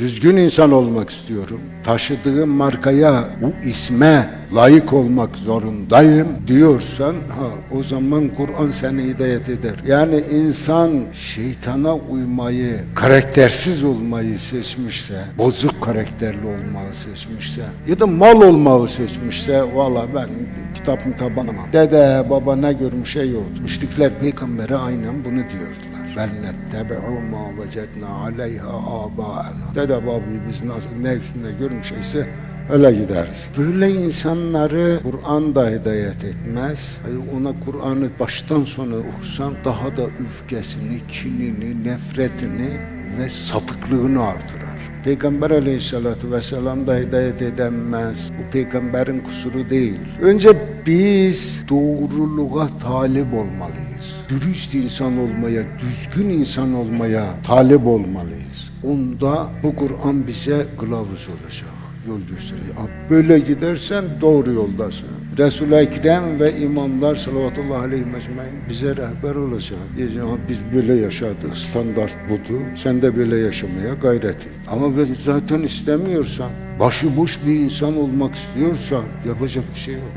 düzgün insan olmak istiyorum. Taşıdığım markaya, bu isme layık olmak zorundayım diyorsan ha o zaman Kur'an seni hidayet eder. Yani insan şeytana uymayı, karaktersiz olmayı seçmişse, bozuk karakterli olmayı seçmişse ya da mal olmayı seçmişse valla ben kitap kitap anlamam. Dede baba ne görmüş şey yoktu. Müşrikler peygambere aynen bunu diyordular. Bel nettebe'u ma vecedna aleyha abâena. Dede babayı biz nasıl ne üstünde görmüşeyse öyle gideriz. Böyle insanları Kur'an da hidayet etmez. Ona Kur'an'ı baştan sona okusan daha da öfkesini, kinini, nefretini ve sapıklığını artırar. Peygamber aleyhissalatü vesselam da hidayet edemez. Bu peygamberin kusuru değil. Önce biz doğruluğa talip olmalıyız. Dürüst insan olmaya, düzgün insan olmaya talip olmalıyız. Onda bu Kur'an bize kılavuz olacak yol gösteriyor. Böyle gidersen doğru yoldasın. Resul-i Ekrem ve imamlar sallallahu aleyhi ve sellem bize rehber olacak. Diyeceğim "Ha, biz böyle yaşadık, standart budur. Sen de böyle yaşamaya gayret et. Ama ben zaten istemiyorsan, başıboş bir insan olmak istiyorsan yapacak bir şey yok.